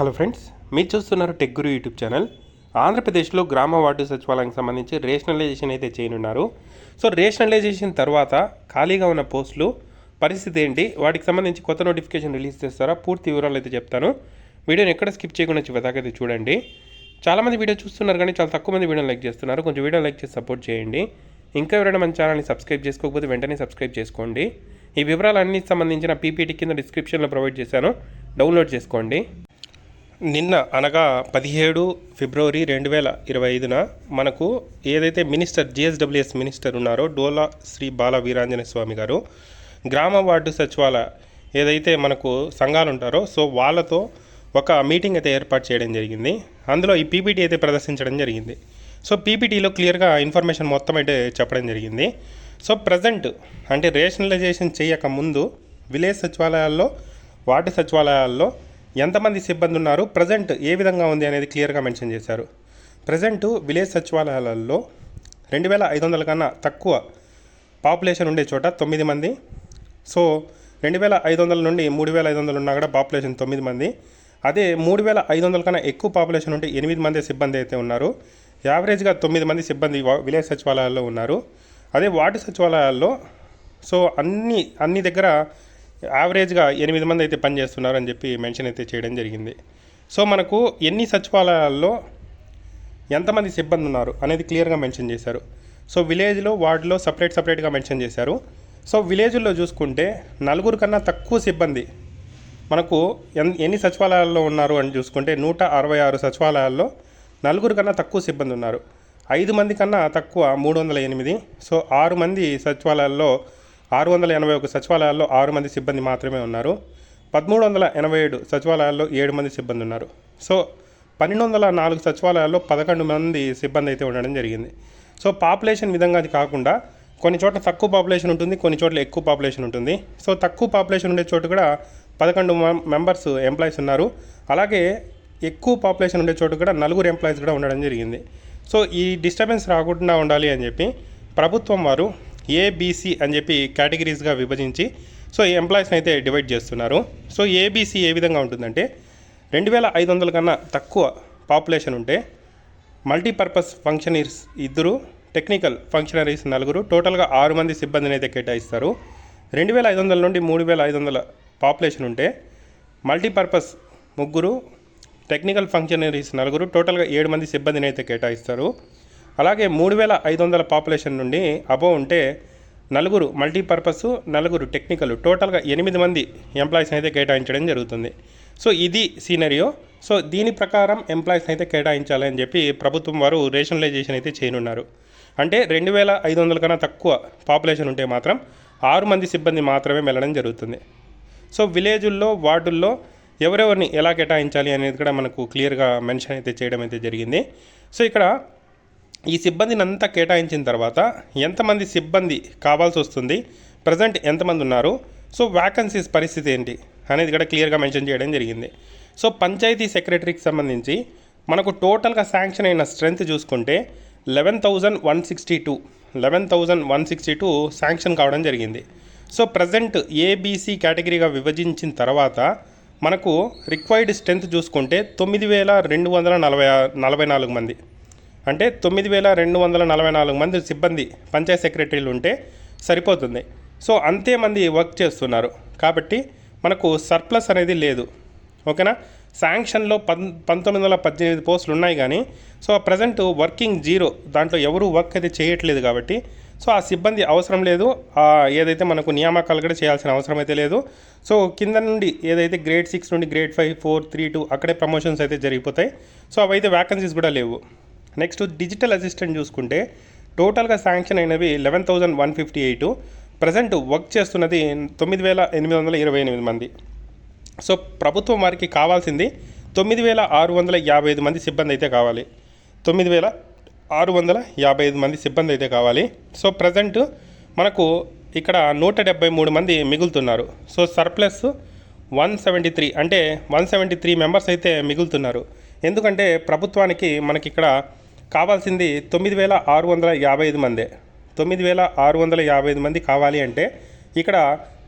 Hello friends మీరు చూస్తున్నారు tech గురు YouTube channel. ఆంధ్రప్రదేశ్లో గ్రామ వార్డు సచివాలయానికి సంబంధించి రేషనలైజేషన్ అయితే చేయనున్నారు. సో రేషనలైజేషన్ తర్వాత ఖాళీగా ఉన్న పోస్టులు పరిస్థితి ఏంటి? వాటికి సంబంధించి కొత్త నోటిఫికేషన్ రిలీజ్ చేస్తారా? పూర్తి వివరాలు అయితే చెప్తాను. వీడియోని ఎక్కడ స్కిప్ చేయకుండా చివరిదాకైతే చూడండి. చాలామంది వీడియో చూస్తున్నారు కానీ చాలా తక్కువ మంది వీడియోని లైక్ చేస్తున్నారు. కొంచెం వీడియో లైక్ చేసి సపోర్ట్ చేయండి. ఇంకా ఎవరైనా మన ఛానల్ని సబ్స్క్రైబ్ చేసుకోకపోతే వెంటనే సబ్స్క్రైబ్ చేసుకోండి. ఈ వివరాలన్నీ సంబంధించిన పీపీటీ కింద డిస్క్రిప్షన్లో ప్రొవైడ్ చేశాను. డౌన్లోడ్ చేసుకోండి. నిన్న అనగా పదిహేడు ఫిబ్రవరి రెండు వేల ఇరవై ఐదున మనకు ఏదైతే మినిస్టర్ జిఎస్డబ్ల్యూఎస్ మినిస్టర్ ఉన్నారో డోలా శ్రీ బాల వీరాంజనేయ స్వామి గారు గ్రామ వార్డు సచివాలయ ఏదైతే మనకు సంఘాలు ఉంటారో సో వాళ్ళతో ఒక మీటింగ్ అయితే ఏర్పాటు చేయడం జరిగింది. అందులో ఈ పీపీటీ అయితే ప్రదర్శించడం జరిగింది. సో పీపీటీలో క్లియర్గా ఇన్ఫర్మేషన్ మొత్తం అయితే చెప్పడం జరిగింది. సో ప్రజెంట్ అంటే రేషనలైజేషన్ చేయక ముందు విలేజ్ సచివాలయాల్లో వార్డు సచివాలయాల్లో ఎంతమంది సిబ్బంది ఉన్నారు ప్రజెంట్ ఏ విధంగా ఉంది అనేది క్లియర్గా మెన్షన్ చేశారు. ప్రజెంట్ విలేజ్ సచివాలయాలలో రెండు వేల ఐదు వందల కన్నా తక్కువ పాపులేషన్ ఉండే చోట తొమ్మిది మంది. సో రెండు వేల ఐదు వందల నుండి మూడు వేల ఐదు వందలు ఉన్నా కూడా పాపులేషన్ తొమ్మిది మంది. అదే మూడు వేల ఐదు వందల కన్నా ఎక్కువ పాపులేషన్ ఉంటే ఎనిమిది మంది సిబ్బంది అయితే ఉన్నారు. యావరేజ్గా తొమ్మిది మంది సిబ్బంది విలేజ్ సచివాలయాల్లో ఉన్నారు. అదే వార్డు సచివాలయాల్లో సో అన్ని అన్ని దగ్గర యావరేజ్గా ఎనిమిది మంది అయితే పనిచేస్తున్నారు అని చెప్పి మెన్షన్ అయితే చేయడం జరిగింది. సో మనకు ఎన్ని సచివాలయాల్లో ఎంతమంది సిబ్బంది ఉన్నారు అనేది క్లియర్గా మెన్షన్ చేశారు. సో విలేజ్లో వార్డులో సపరేట్ సపరేట్గా మెన్షన్ చేశారు. సో విలేజ్లో చూసుకుంటే నలుగురు కన్నా తక్కువ సిబ్బంది మనకు ఎన్ ఎన్ని సచివాలయాల్లో ఉన్నారు అని చూసుకుంటే నూట అరవై ఆరు సచివాలయాల్లో నలుగురు కన్నా తక్కువ సిబ్బంది ఉన్నారు. ఐదు మంది కన్నా తక్కువ మూడు వందల ఎనిమిది. సో ఆరు మంది సచివాలయాల్లో ఆరు వందల ఎనభై ఒక సచివాలయాల్లో ఆరు మంది సిబ్బంది మాత్రమే ఉన్నారు. పదమూడు వందల ఎనభై ఏడు సచివాలయాల్లో ఏడు మంది సిబ్బంది ఉన్నారు. సో పన్నెండు వందల నాలుగు సచివాలయాల్లో పదకొండు మంది సిబ్బంది అయితే ఉండడం జరిగింది. సో పాపులేషన్ విధంగా అది కాకుండా కొన్ని చోట్ల తక్కువ పాపులేషన్ ఉంటుంది కొన్ని చోట్ల ఎక్కువ పాపులేషన్ ఉంటుంది. సో తక్కువ పాపులేషన్ ఉండే చోటు కూడా పదకొండు మెంబర్స్ ఎంప్లాయీస్ ఉన్నారు. అలాగే ఎక్కువ పాపులేషన్ ఉండే చోటు కూడా నలుగురు ఎంప్లాయీస్ కూడా ఉండడం జరిగింది. సో ఈ డిస్టర్బెన్స్ రాకుండా ఉండాలి అని చెప్పి ప్రభుత్వం వారు ఏబీసీ అని చెప్పి కేటగిరీస్గా విభజించి సో ఈ ఎంప్లాయీస్ని అయితే డివైడ్ చేస్తున్నారు. సో ఏబీసీ ఏ విధంగా ఉంటుందంటే రెండు వేల ఐదు వందల కన్నా తక్కువ పాపులేషన్ ఉంటే మల్టీపర్పస్ ఫంక్షనరీస్ ఇద్దరు టెక్నికల్ ఫంక్షనరీస్ నలుగురు టోటల్గా ఆరు మంది సిబ్బందిని అయితే కేటాయిస్తారు. రెండు వేల ఐదు వందల నుండి మూడు వేల ఐదు వందల పాపులేషన్ ఉంటే మల్టీపర్పస్ ముగ్గురు టెక్నికల్ ఫంక్షనరీస్ నలుగురు టోటల్గా ఏడు మంది సిబ్బందిని అయితే కేటాయిస్తారు. అలాగే మూడు వేల ఐదు వందల పాపులేషన్ నుండి అబోవ్ ఉంటే నలుగురు మల్టీపర్పస్ నలుగురు టెక్నికల్ టోటల్గా ఎనిమిది మంది ఎంప్లాయీస్ అయితే కేటాయించడం జరుగుతుంది. సో ఇది సీనరియో. సో దీని ప్రకారం ఎంప్లాయీస్ అయితే కేటాయించాలి అని చెప్పి ప్రభుత్వం వారు రేషనలైజేషన్ అయితే చేయనున్నారు. అంటే రెండు వేల ఐదు వందల కన్నా తక్కువ పాపులేషన్ ఉంటే మాత్రం ఆరు మంది సిబ్బంది మాత్రమే వెళ్ళడం జరుగుతుంది. సో విలేజుల్లో వార్డుల్లో ఎవరెవరిని ఎలా కేటాయించాలి అనేది కూడా మనకు క్లియర్గా మెన్షన్ అయితే చేయడం అయితే జరిగింది. సో ఇక్కడ ఈ సిబ్బందిని అంతా కేటాయించిన తర్వాత ఎంతమంది సిబ్బంది కావాల్సి వస్తుంది? ప్రజెంట్ ఎంతమంది ఉన్నారు? సో వ్యాకన్సీస్ పరిస్థితి ఏంటి? అనేది కూడా క్లియర్గా మెన్షన్ చేయడం జరిగింది. సో పంచాయతీ సెక్రటరీకి సంబంధించి మనకు టోటల్గా శాంక్షన్ అయిన స్ట్రెంత్ చూసుకుంటే eleven thousand one sixty two eleven thousand one sixty two sanction కావడం జరిగింది. సో ప్రజెంట్ ఏబీసీ కేటగిరీగా విభజించిన తర్వాత మనకు రిక్వైర్డ్ స్ట్రెంత్ చూసుకుంటే తొమ్మిది వేల రెండు వందల నలభై నలభై నాలుగు మంది. అంటే తొమ్మిది వేల రెండు వందల నలభై నాలుగు మంది సిబ్బంది పంచాయత్ సెక్రటరీలు ఉంటే సరిపోతుంది. సో అంతే మంది వర్క్ చేస్తున్నారు. కాబట్టి మనకు సర్ప్లస్ అనేది లేదు. ఓకేనా? శాంక్షన్లో పం పంతొమ్మిది వందల పద్దెనిమిది పోస్టులు ఉన్నాయి కానీ సో ప్రజెంట్ వర్కింగ్ జీరో. దాంట్లో ఎవరు వర్క్ అయితే చేయట్లేదు కాబట్టి సో ఆ సిబ్బంది అవసరం లేదు. ఏదైతే మనకు నియామకాలు కూడా చేయాల్సిన అవసరం అయితే లేదు. సో కింద నుండి ఏదైతే గ్రేడ్ సిక్స్ నుండి grade five four three two అక్కడే ప్రమోషన్స్ అయితే జరిగిపోతాయి. సో అవైతే వ్యాకన్సీస్ కూడా లేవు. నెక్స్ట్ డిజిటల్ అసిస్టెంట్ చూసుకుంటే టోటల్గా శాంక్షన్ అయినవి eleven thousand one fifty eight. Present work చేస్తున్నది తొమ్మిది వేల ఎనిమిది వందల ఇరవై ఎనిమిది మంది. సో ప్రభుత్వం వారికి కావాల్సింది తొమ్మిది వేల ఆరు వందల యాభై ఐదు మంది సిబ్బంది అయితే కావాలి. తొమ్మిది వేల ఆరు వందల యాభై ఐదు మంది సిబ్బంది అయితే కావాలి. సో ప్రజెంట్ మనకు ఇక్కడ నూట డెబ్బై మూడు మంది మిగులుతున్నారు. So surplus one seventy three అంటే వన్ సెవెంటీ త్రీ మెంబర్స్ అయితే మిగులుతున్నారు. ఎందుకంటే ప్రభుత్వానికి మనకి ఇక్కడ కావాల్సింది తొమ్మిది వేల ఆరు వందల యాభై ఐదు మందే. తొమ్మిది వేల ఆరు వందల యాభై ఐదు మంది కావాలి అంటే ఇక్కడ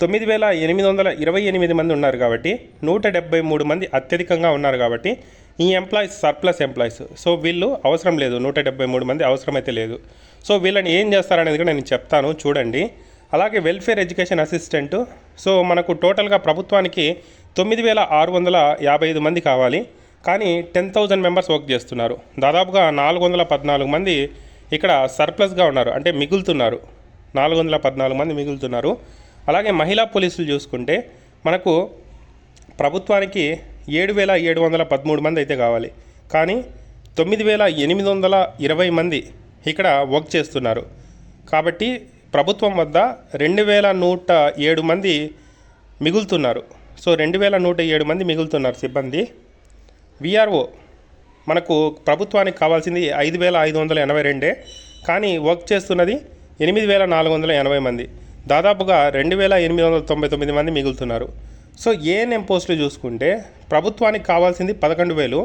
తొమ్మిది వేల ఎనిమిది వందల ఇరవై ఎనిమిది మంది ఉన్నారు కాబట్టి నూట డెబ్బై మూడు మంది అత్యధికంగా ఉన్నారు కాబట్టి ఈ ఎంప్లాయీస్ సర్ప్లస్ ఎంప్లాయీస్ సో వీళ్ళు అవసరం లేదు నూట డెబ్బై మూడు మంది అవసరమైతే లేదు. సో వీళ్ళని ఏం చేస్తారనేది కూడా నేను చెప్తాను చూడండి. అలాగే వెల్ఫేర్ ఎడ్యుకేషన్ అసిస్టెంట్ సో మనకు టోటల్గా ప్రభుత్వానికి తొమ్మిది వేల ఆరు వందల యాభై ఐదు మంది కావాలి. కానీ టెన్ థౌజండ్ మెంబర్స్ వర్క్ చేస్తున్నారు. దాదాపుగా నాలుగు వందల పద్నాలుగు మంది ఇక్కడ సర్ప్లస్గా ఉన్నారు. అంటే మిగులుతున్నారు. నాలుగు వందల పద్నాలుగు మంది మిగులుతున్నారు. అలాగే మహిళా పోలీసులు చూసుకుంటే మనకు ప్రభుత్వానికి ఏడు వేల ఏడు వందల పదమూడు మంది అయితే కావాలి. కానీ తొమ్మిది వేల ఎనిమిది వందల ఇరవై మంది ఇక్కడ వర్క్ చేస్తున్నారు. కాబట్టి ప్రభుత్వం వద్ద రెండు వేల నూట ఏడు మంది మిగులుతున్నారు. సో రెండు వేల నూట ఏడు మంది మిగులుతున్నారు సిబ్బంది. విఆర్ఓ మనకు ప్రభుత్వానికి కావాల్సింది ఐదు వేల ఐదు వందల ఎనభై రెండే కానీ వర్క్ చేస్తున్నది ఎనిమిది వేల నాలుగు వందల ఎనభై మంది. దాదాపుగా రెండు వేల ఎనిమిది వందల తొంభై తొమ్మిది మంది మిగులుతున్నారు. సో ఏఎన్ఎం పోస్టులు చూసుకుంటే ప్రభుత్వానికి కావాల్సింది పదకొండు వేలు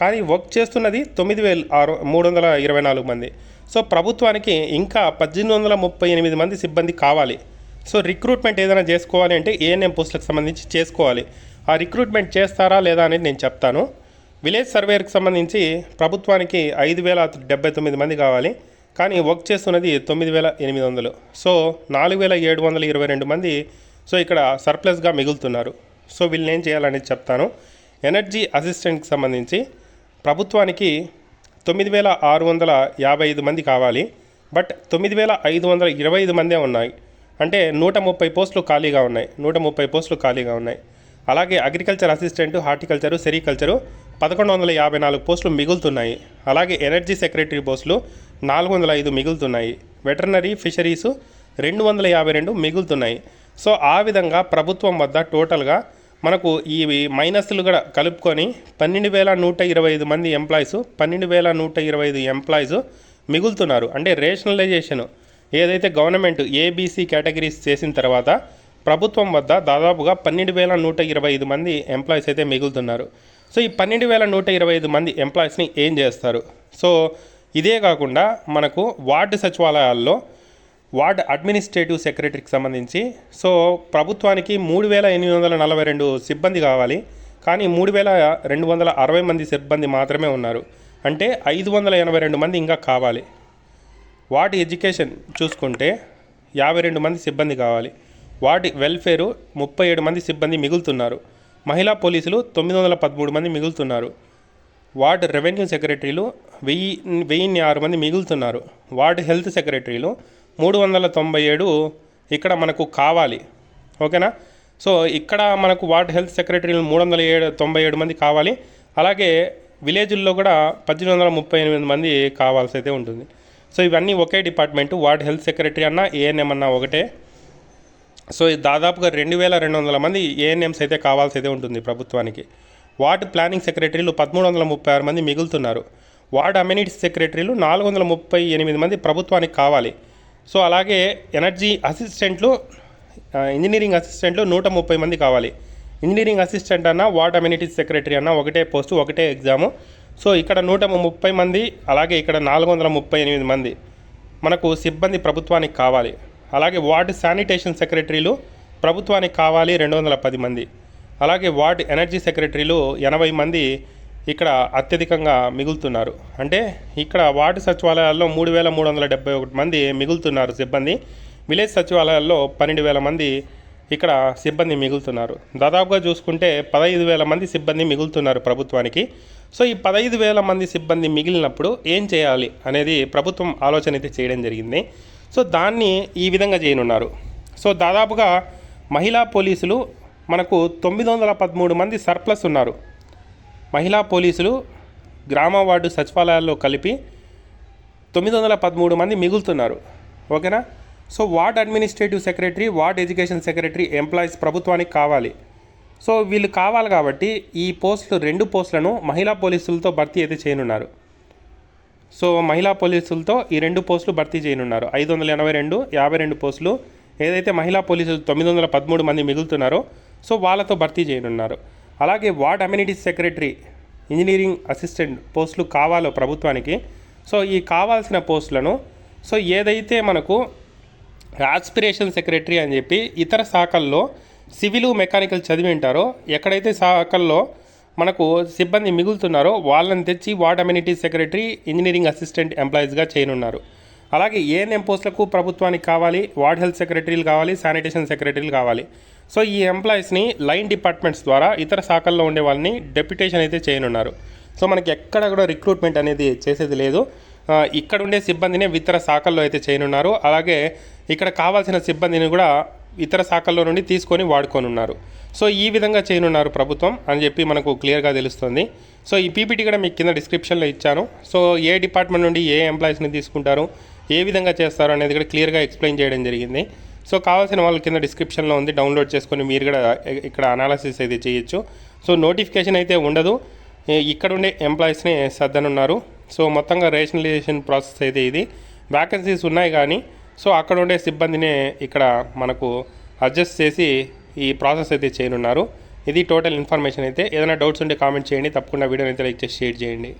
కానీ వర్క్ చేస్తున్నది తొమ్మిది వేలు ఆరు మూడు వందల ఇరవై నాలుగు మంది. సో ప్రభుత్వానికి ఇంకా పద్దెనిమిది వందల ముప్పై ఎనిమిది మంది సిబ్బంది కావాలి. సో రిక్రూట్మెంట్ ఏదైనా చేసుకోవాలి అంటే ఏఎన్ఎం పోస్టులకు సంబంధించి చేసుకోవాలి. ఆ రిక్రూట్మెంట్ చేస్తారా లేదా అనేది నేను చెప్తాను. విలేజ్ సర్వేకి సంబంధించి ప్రభుత్వానికి ఐదు వేల డెబ్బై తొమ్మిది మంది కావాలి. కానీ వర్క్ చేస్తున్నది తొమ్మిది వేల ఎనిమిది వందలు. సో నాలుగు వేల ఏడు వందల ఇరవై రెండు మంది సో ఇక్కడ సర్ప్లస్గా మిగులుతున్నారు. సో వీళ్ళని ఏం చేయాలనేది చెప్తాను. ఎనర్జీ అసిస్టెంట్కి సంబంధించి ప్రభుత్వానికి తొమ్మిది వేల ఆరు వందల యాభై ఐదు మంది కావాలి. బట్ తొమ్మిది వేల ఐదు వందల ఇరవై ఐదు మందే ఉన్నాయి. అంటే నూట ముప్పై పోస్టులు ఖాళీగా ఉన్నాయి. నూట ముప్పై పోస్టులు ఖాళీగా ఉన్నాయి. అలాగే అగ్రికల్చర్ అసిస్టెంట్ హార్టికల్చరు సెరికల్చరు పదకొండు వందల యాభై నాలుగు పోస్టులు మిగులుతున్నాయి. అలాగే ఎనర్జీ సెక్రటరీ పోస్టులు నాలుగు వందల ఐదు మిగులుతున్నాయి. వెటర్నరీ ఫిషరీసు రెండు వందల యాభై రెండు మిగులుతున్నాయి. సో ఆ విధంగా ప్రభుత్వం వద్ద టోటల్గా మనకు ఈ మైనస్లు కూడా కలుపుకొని పన్నెండు వేల నూట ఇరవై ఐదు మంది ఎంప్లాయీస్ పన్నెండు వేల నూట ఇరవై ఐదు ఎంప్లాయీస్ మిగులుతున్నారు. అంటే రేషనలైజేషన్ ఏదైతే గవర్నమెంట్ ఏబీసీ కేటగిరీస్ చేసిన తర్వాత ప్రభుత్వం వద్ద దాదాపుగా పన్నెండు వేల నూట ఇరవై ఐదు మంది ఎంప్లాయీస్ అయితే మిగులుతున్నారు. సో ఈ పన్నెండు వేల నూట ఇరవై ఐదు మంది ఎంప్లాయీస్ని ఏం చేస్తారు? సో ఇదే కాకుండా మనకు వార్డు సచివాలయాల్లో వార్డ్ అడ్మినిస్ట్రేటివ్ సెక్రటరీకి సంబంధించి సో ప్రభుత్వానికి మూడు వేల ఎనిమిది వందల నలభై రెండు సిబ్బంది కావాలి కానీ మూడు వేల రెండు వందల అరవై మంది సిబ్బంది మాత్రమే ఉన్నారు. అంటే ఐదు వందల ఎనభై రెండు మంది ఇంకా కావాలి. వార్డ్ ఎడ్యుకేషన్ చూసుకుంటే యాభై రెండు మంది సిబ్బంది కావాలి. వార్డ్ వెల్ఫేరు ముప్పై ఏడు మంది సిబ్బంది మిగులుతున్నారు. మహిళా పోలీసులు తొమ్మిది వందల పదమూడు మంది మిగులుతున్నారు. వార్డ్ రెవెన్యూ సెక్రటరీలు వెయ్యి వెయ్యిన్ని ఆరు మంది మిగులుతున్నారు. వార్డ్ హెల్త్ సెక్రటరీలు మూడు వందల తొంభై ఏడు ఇక్కడ మనకు కావాలి. ఓకేనా? సో ఇక్కడ మనకు వార్డ్ హెల్త్ సెక్రటరీలు మూడు వందల ఏడు తొంభై ఏడు మంది కావాలి. అలాగే విలేజ్ల్లో కూడా పద్దెనిమిది వందల ముప్పై ఎనిమిది మంది కావాల్సి అయితే ఉంటుంది. సో ఇవన్నీ ఒకే డిపార్ట్మెంటు వార్డ్ హెల్త్ సెక్రటరీ అన్నా ఏఎన్ఎం అన్నా ఒకటే. సో ఇది దాదాపుగా రెండు వేల రెండు వందల మంది ఏఎన్ఎంస్ అయితే కావాల్సి అయితే ఉంటుంది ప్రభుత్వానికి. వార్డ్ ప్లానింగ్ సెక్రటరీలు పదమూడు వందల ముప్పై ఆరు మంది మిగులుతున్నారు. వార్డ్ అమ్యూనిటీ సెక్రటరీలు నాలుగు వందల ముప్పై ఎనిమిది మంది ప్రభుత్వానికి కావాలి. సో అలాగే ఎనర్జీ అసిస్టెంట్లు ఇంజనీరింగ్ అసిస్టెంట్లు నూట ముప్పై మంది కావాలి. ఇంజనీరింగ్ అసిస్టెంట్ అన్న వార్డ్ అమ్యూనిటీస్ సెక్రటరీ అన్న ఒకటే పోస్టు ఒకటే ఎగ్జాము. సో ఇక్కడ నూట ముప్పై మంది అలాగే ఇక్కడ నాలుగు వందల ముప్పై ఎనిమిది మంది మనకు సిబ్బంది ప్రభుత్వానికి కావాలి. అలాగే వార్డు శానిటేషన్ సెక్రటరీలు ప్రభుత్వానికి కావాలి రెండు వందల పది మంది. అలాగే వార్డు ఎనర్జీ సెక్రటరీలు ఎనభై మంది ఇక్కడ అత్యధికంగా మిగులుతున్నారు. అంటే ఇక్కడ వార్డు సచివాలయాల్లో మూడు వేల మూడు వందల డెబ్బై ఒకటి మంది మిగులుతున్నారు సిబ్బంది. విలేజ్ సచివాలయాల్లో పన్నెండు వేల మంది ఇక్కడ సిబ్బంది మిగులుతున్నారు. దాదాపుగా చూసుకుంటే పదహైదు వేల మంది సిబ్బంది మిగులుతున్నారు ప్రభుత్వానికి. సో ఈ పదహైదు వేల మంది సిబ్బంది మిగిలినప్పుడు ఏం చేయాలి అనేది ప్రభుత్వం ఆలోచన అయితే చేయడం జరిగింది. సో దాన్ని ఈ విధంగా చేయనున్నారు. సో దాదాపుగా మహిళా పోలీసులు మనకు తొమ్మిది వందల పదమూడు మంది సర్ప్లస్ ఉన్నారు. మహిళా పోలీసులు గ్రామ వార్డు సచివాలయాల్లో కలిపి తొమ్మిది వందల పదమూడు మంది మిగులుతున్నారు. ఓకేనా? So ward administrative secretary ward education secretary employees ప్రభుత్వానికి కావాలి. సో వీళ్ళు కావాలి కాబట్టి ఈ పోస్టులు రెండు పోస్టులను మహిళా పోలీసులతో భర్తీ అయితే చేయనున్నారు. సో మహిళా పోలీసులతో ఈ రెండు పోస్టులు భర్తీ చేయనున్నారు. ఐదు వందల ఎనభై రెండు యాభై రెండు పోస్టులు. ఏదైతే మహిళా పోలీసులు తొమ్మిది వందల పదమూడు మంది మిగులుతున్నారో సో వాళ్ళతో భర్తీ చేయనున్నారు. అలాగే ward amenities secretary engineering assistant పోస్టులు కావాలో ప్రభుత్వానికి. సో ఈ కావాల్సిన పోస్టులను సో ఏదైతే మనకు ఆస్పిరేషన్ సెక్రటరీ అని చెప్పి ఇతర శాఖల్లో సివిలు మెకానికల్ చదివి ఉంటారో ఎక్కడైతే శాఖల్లో మనకు సిబ్బంది మిగులుతున్నారో వాళ్ళని తెచ్చి ward amenity secretary engineering assistant ఎంప్లాయీస్గా చేయనున్నారు. అలాగే ఏఎన్ఎం పోస్టులకు ప్రభుత్వానికి కావాలి వార్డ్ హెల్త్ సెక్రటరీలు కావాలి శానిటేషన్ సెక్రటరీలు కావాలి. సో ఈ ఎంప్లాయీస్ని లైన్ డిపార్ట్మెంట్స్ ద్వారా ఇతర శాఖల్లో ఉండే వాళ్ళని డెప్యుటేషన్ అయితే చేయనున్నారు. సో మనకి ఎక్కడ కూడా రిక్రూట్మెంట్ అనేది చేసేది లేదు. ఇక్కడ ఉండే సిబ్బందినే ఇతర శాఖల్లో అయితే చేయనున్నారు. అలాగే ఇక్కడ కావాల్సిన సిబ్బందిని కూడా ఇతర శాఖల్లో నుండి తీసుకొని వాడుకోనున్నారు. సో ఈ విధంగా చేయనున్నారు ప్రభుత్వం అని చెప్పి మనకు క్లియర్గా తెలుస్తుంది. సో ఈ పీపీటీ కూడా మీకు కింద డిస్క్రిప్షన్లో ఇచ్చాను. సో ఏ డిపార్ట్మెంట్ నుండి ఏ ఎంప్లాయీస్ని తీసుకుంటారు ఏ విధంగా చేస్తారు అనేది కూడా క్లియర్గా ఎక్స్ప్లెయిన్ చేయడం జరిగింది. సో కావాల్సిన వాళ్ళు కింద డిస్క్రిప్షన్లో ఉంది డౌన్లోడ్ చేసుకొని మీరు కూడా ఇక్కడ అనాలసిస్ అయితే చేయొచ్చు. సో నోటిఫికేషన్ అయితే ఉండదు. ఇక్కడ ఉండే ఎంప్లాయీస్ని సర్దనున్నారు. సో మొత్తంగా రేషనలైజేషన్ ప్రాసెస్ అయితే ఇది. వ్యాకెన్సీస్ ఉన్నాయి కానీ సో అక్కడ ఉండే సిబ్బందినే ఇక్కడ మనకు అడ్జస్ట్ చేసి ఈ ప్రాసెస్ అయితే చేయనున్నారు. ఇది టోటల్ ఇన్ఫర్మేషన్ అయితే. ఏదైనా డౌట్స్ ఉంటే కామెంట్ చేయండి. తప్పకుండా వీడియోని అయితే లైక్ చేసి షేర్ చేయండి.